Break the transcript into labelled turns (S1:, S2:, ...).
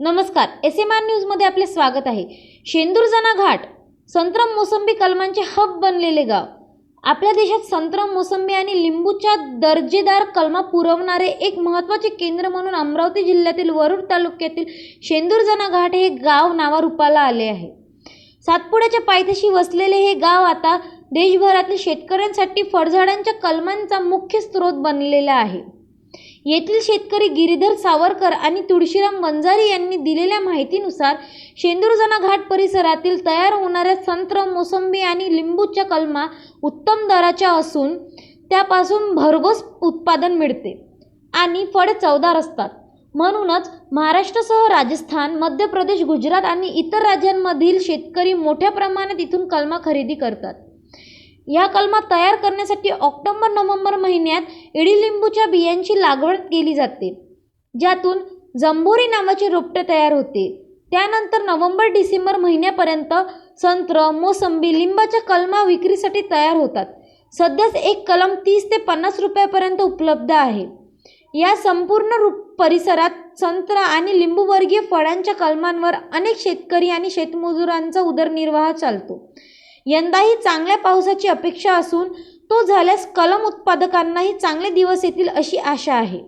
S1: नमस्कार S M R न्यूजमध्ये आपले स्वागत आहे. शेंदूरजना घाट संत्रम मोसंबी कलमांचे हब बनलेले गाव. आपल्या देशात संत्रम मोसंबी आणि लिंबूच्या दर्जेदार कलमा पुरवणारे एक महत्त्वाचे केंद्र म्हणून अमरावती जिल्ह्यातील वरुड तालुक्यातील शेंदूरजना घाट हे गाव नावारूपाला आले आहे. सातपुड्याच्या पायथ्याशी वसलेले हे गाव आता देशभरातील शेतकऱ्यांसाठी फळझाडांच्या कलमांचा मुख्य स्रोत बनलेला आहे. येथील शेतकरी गिरीधर सावरकर आणि तुळशीराम वंजारी यांनी दिलेल्या माहितीनुसार शेंदुरजना घाट परिसरातील तयार होणाऱ्या संत्र मोसंबी आणि लिंबूच्या कलमा उत्तम दराच्या असून त्यापासून भरघोस उत्पादन मिळते आणि फळे चवदार असतात. म्हणूनच महाराष्ट्रासह राजस्थान मध्य प्रदेश गुजरात आणि इतर राज्यांमधील शेतकरी मोठ्या प्रमाणात इथून कलमा खरेदी करतात. या कलमा तयार करण्यासाठी ऑक्टोबर नोव्हेंबर महिन्यात इडीलिंबूच्या बियांची लागवड केली जाते ज्यातून जंबोरी नावाचे रोपटे तयार होते. त्यानंतर नोव्हेंबर डिसेंबर महिन्यापर्यंत संत्र मोसंबी लिंबाच्या कलमा विक्रीसाठी तयार होतात. सध्याच एक कलम तीस ते पन्नास रुपयापर्यंत उपलब्ध आहे. या संपूर्ण रूप परिसरात संत्रा आणि लिंबूवर्गीय फळांच्या कलमांवर अनेक शेतकरी आणि शेतमजुरांचा उदरनिर्वाह चालतो. यंदाही चांगल्या पावसाची अपेक्षा असून तो झाल्यास कलम उत्पादकांनाही चांगले दिवस येतील अशी आशा आहे.